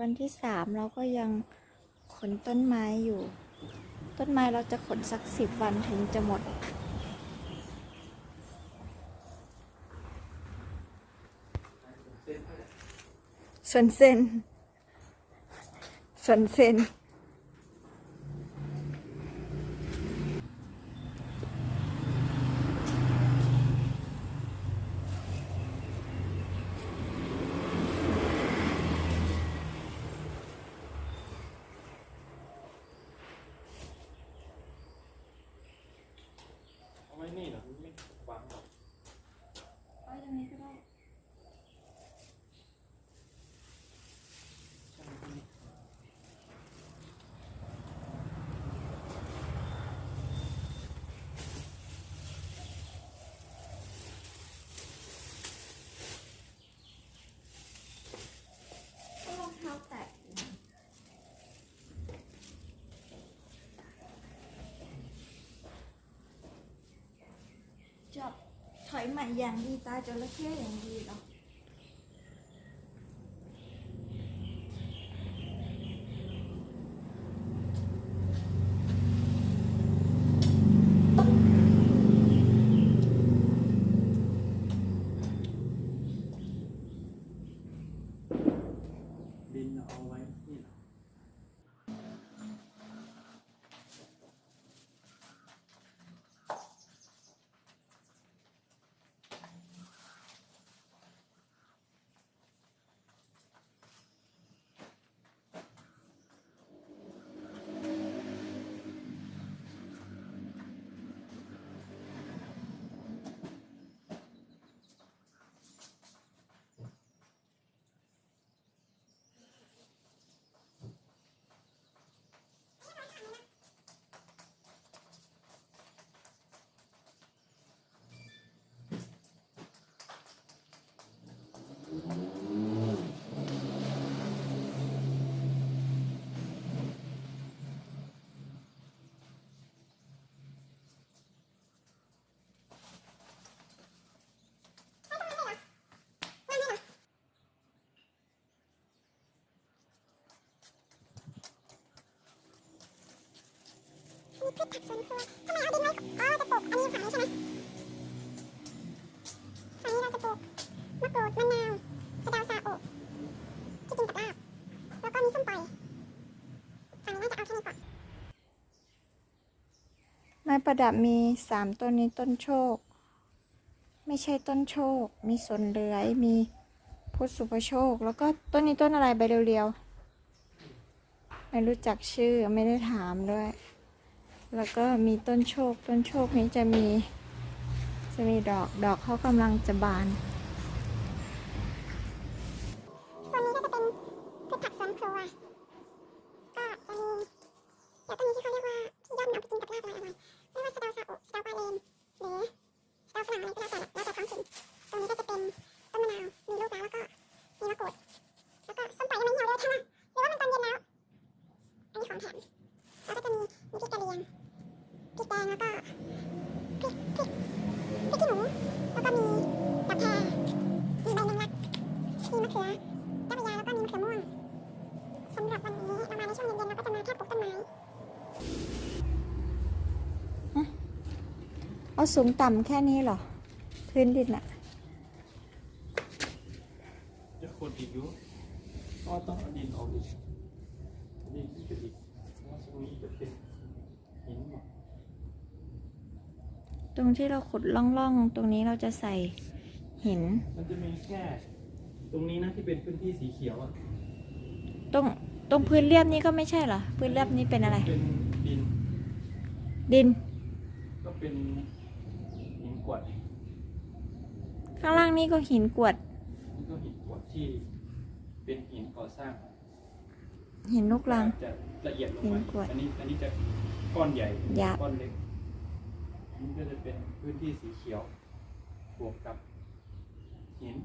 วันที่สามเราก็ยังขนต้นไม้อยู่ ต้นไม้เราจะขนสักสิบวันถึงจะหมด ส่วนเซนส่วนเซน เอาไว้นี่เหรอไม่วางหรอก เอาอย่างนี้ก็ได้ ใช่ไหมพี่ รองเท้าแตะจับถอย ใหม่อย่างดีตาจระเข้อย่างดีเหรอกนเอาไว้นี่เหรอ มี พริกผักสวนครัวทำไมเอาดินไว้อ๋อเราจะปลูกอันนี้ฝั่งนี้ใช่ไหมฝั่งนี้เราจะปลูกมะกรูดมะนาวสะเดาซาโอะที่กินกับลาบแล้วก็มีส้มปล่อยฝั่งนี้น่าจะเอาแค่นี้ก่อนไม้ประดับมีสามต้นนี้ต้นโชค ไม่ใช่ต้นโชค มีสนเลื้อยมีพุทธสุภโชค แล้วก็ต้นนี้ต้นอะไรใบเรียวๆไม่รู้จักชื่อไม่ได้ถามด้วย แล้วก็มีต้นโชค ต้นโชคนี้จะมี จะมีดอก ดอกเขากำลังจะบานนี้ก็จะเป็นพืชผักสวนครัว ก็จะมีเดี๋ยวต้นนี้ที่เขาเรียกว่าที่ยอดมันเอาไปกินกับลาบอร่อยๆไม่ว่าสะเดาซาโอะสะเดาปลาเลนหรือสะเดาฝรั่งอะไรก็แล้วแต่แล้วแต่ท้องถิ่นตรงนี้ก็จะเป็นต้นมะนาว มีลูกแล้วแล้วก็มีมะกรูด แล้วก็ส้มปล่อยยังไม่เหี่ยวเลยใช่ไหมหรือว่ามันตอนเย็นแล้ว อันนี้ของแถมแล้วก็จะมีมีพริกกะเหรี่ยงพริกแดงแล้วก็พริกพริกพริกขี้หนูแล้วก็มีกระเพรามีใบแมงลักมีมะเขือเจ้าพระยาแล้วก็มีมะเขือม่วงสำหรับวันนี้เรามาในช่วงเย็นๆเราก็จะมาแค่ปลูกต้นไม้ เอาสูงต่ำแค่นี้เหรอ พื้นดินอะจะขุดอีกอยู่ก็ต้องเอาดินออกอีกนี่ที่จะอีกเพราะว่าตรงนี้จะเป็นหินหมดตรงที่เราขุดล่องๆ ตรงนี้เราจะใส่หิน มันจะมีแค่ตรงนี้นะที่เป็นพื้นที่สีเขียวอะตรงตรงพื้นเรียบนี้ก็ไม่ใช่เหรอ พื้นเรียบนี้เป็นอะไร เป็นดิน ดิน ก็เป็นหิน กรวดข้างล่างนี่ก็หินกรวด นี่ก็หินกรวดที่เป็นหินก่อสร้างหินลูกรัง จะละเอียดลงหิมานกรวดอันนี้อันนี้จะก้อนใหญ่หยาบ ก้อนเล็กอันนี้ก็จะเป็นพื้นที่สีเขียวบวกกับหิน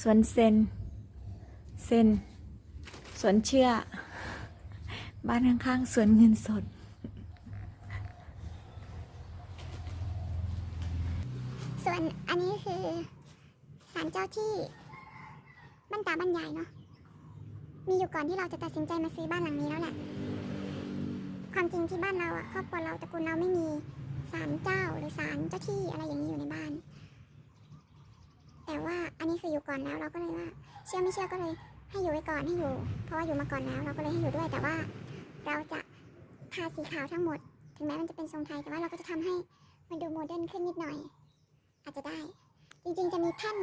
สวนเซน เซน สวนเชื่อ บ้านข้างๆสวนเงินสด ส่วนอันนี้คือศายเนาะ มีอยู่ก่อนที่เราจะตัดสินใจมาซื้อบ้านหลังนี้แล้วแหละ ความจริงที่บ้านเราอะครอบครัวเราตระกูลเราไม่มีศาลเจ้าหรือศาลเจ้าที่อะไรอย่างนี้อยู่ในบ้าน แต่ว่าอันนี้คืออยู่ก่อนแล้วเราก็เลยว่า เชื่อไม่เชื่อก็เลยให้อยู่ไว้ก่อนให้อยู่ เพราะว่าอยู่มาก่อนแล้ว เราก็เลยให้อยู่ด้วย แต่ว่าเราจะทาสีขาวทั้งหมด ถึงแม้มันจะเป็นทรงไทยแต่ว่าเราก็จะทำให้มันดูโมเดิร์นขึ้นนิดหน่อย อาจจะได้ จริงๆจะมีแท่น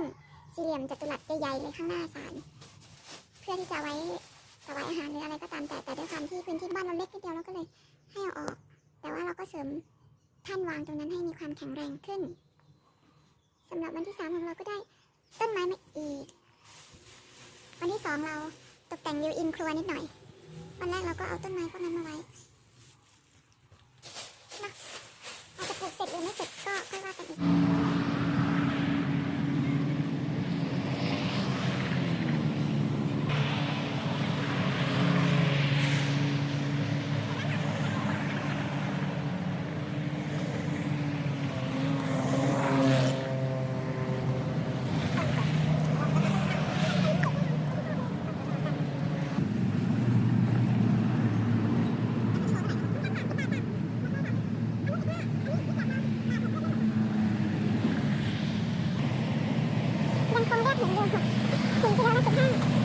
สี่เหลี่ยมจัตุรัสใหญ่ๆเลยข้างหน้าศาลเพื่อที่จะไว้ถวายอาหารหรืออะไรก็ตามแต่แต่ด้วยความที่พื้นที่บ้านเราเล็กนิดเดียวเราก็เลยให้เอาออก แต่ว่าเราก็เสริมแท่นวางตรงนั้นให้มีความแข็งแรงขึ้นสำหรับวันที่สามของเราก็ได้ต้นไม้มาอีก วันที่สองเราตกแต่งวิวอินครัวนิดหน่อย วันแรกเราก็เอาต้นไม้พวกนั้นมาไว้นะอาจจะปลูกเสร็จหรือไม่เสร็จก็ค่อยว่ากันอีก Tunggu, anak kecil.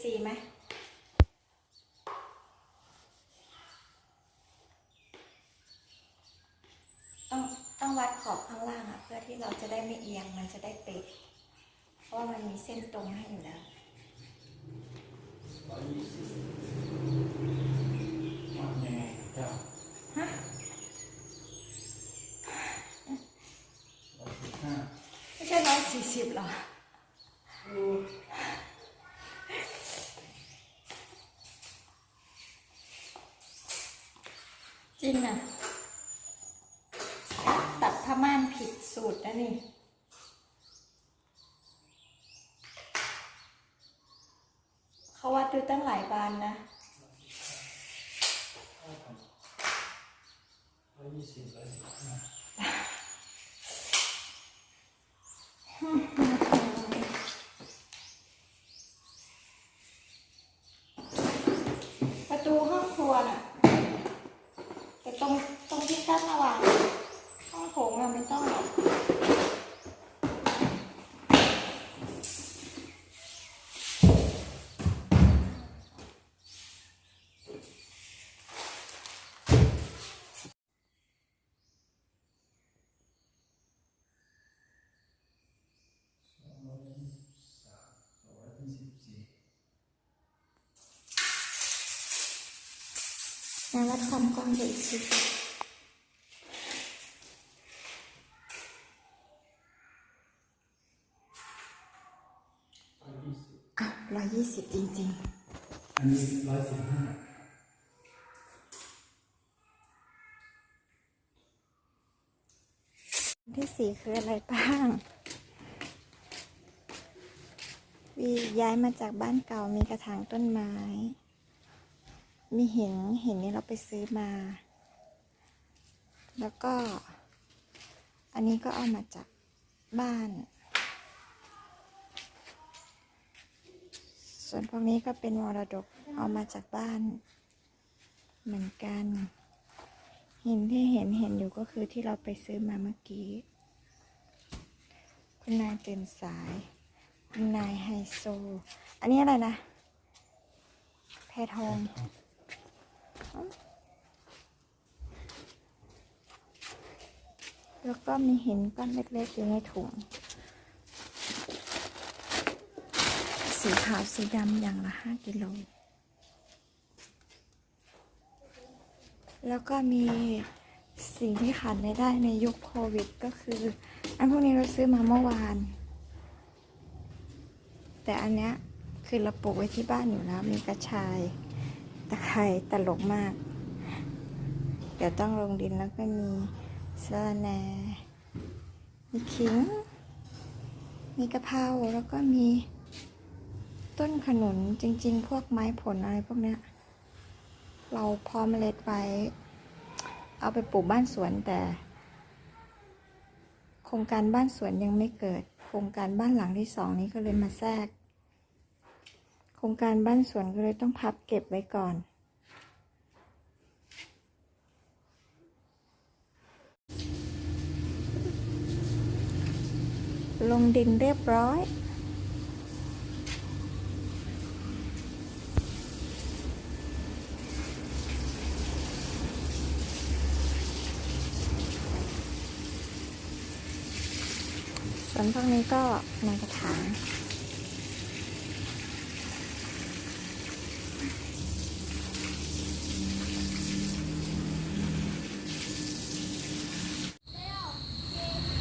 หนึ่งจุดสี่ไหมต้องต้องวัดขอบข้างล่างอะเพื่อที่เราจะได้ไม่เอียงมันจะได้เป๊ะเพราะว่ามันมีเส้นตรงให้อยู่แล้วร้อยยี่สิบมันยังไงเจ้าฮะร้อยสิบห้าไม่ใช่ร้อยสี่สิบหรอ จริงอะ ตัดผ้าม่านผิดสูตรนะนี่เขาวัดดูตั้งหลายบานนะประตูห้องครัวน่ะ แต่ตรงตรงที่กั้นระหว่างห้องโถงอะไม่ต้องหรอก งานวัดความกว้างดูอีกทีอะร้อยยี่สิบจริงอันนี้ร้อยสิบห้าที่สี่คืออะไรบ้าง วีย้ายมาจากบ้านเก่ามีกระถางต้นไม้ มีหินหินนี้เราไปซื้อมา แล้วก็ อันนี้ก็เอามาจากบ้าน ส่วนพวกนี้ก็เป็นมรดกเอามาจากบ้าน เหมือนกัน หินที่เห็นเห็นอยู่ก็คือที่เราไปซื้อมาเมื่อกี้ คุณนายตื่นสาย คุณนายไฮโซ อันนี้อะไรนะ แพทอง แล้วก็มีหินก้อนเล็กๆอยู่ในถุง สีขาวสีดำอย่างละห้ากิโล แล้วก็มีสิ่งที่ขาดไม่ได้ในยุคโควิดก็คือ อันพวกนี้เราซื้อมาเมื่อวาน แต่อันเนี้ยคือเราปลูกไว้ที่บ้านอยู่แล้วมีกระชาย ตะไคร้ตลกมาก เดี๋ยวต้องลงดินแล้วก็มีสะระแหน่มีขิง มีกะเพราแล้วก็มี ต้นขนุนจริง ๆ พวกไม้ผลอะไรพวกเนี้ย เราพอมเมล็ดไว้ เอาไปปลูกบ้านสวนแต่ โครงการบ้านสวนยังไม่เกิด โครงการบ้านหลังที่สองนี้ก็เลยมาแทรก โครงการบ้านสวนก็เลยต้องพับเก็บไว้ก่อน ลงดินเรียบร้อยส่วนพวกนี้ก็ในกระถาง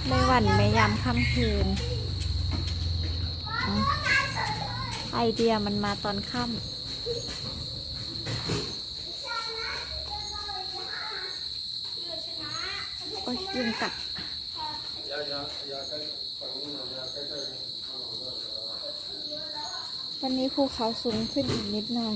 ไม่ห วันไม่ยำค่ำคืนอไอเดียมันมาตอนค่ำโอ้ยยุงกัดวันนี้ภูเขาสูงขึ้นอีกนิดหน่อย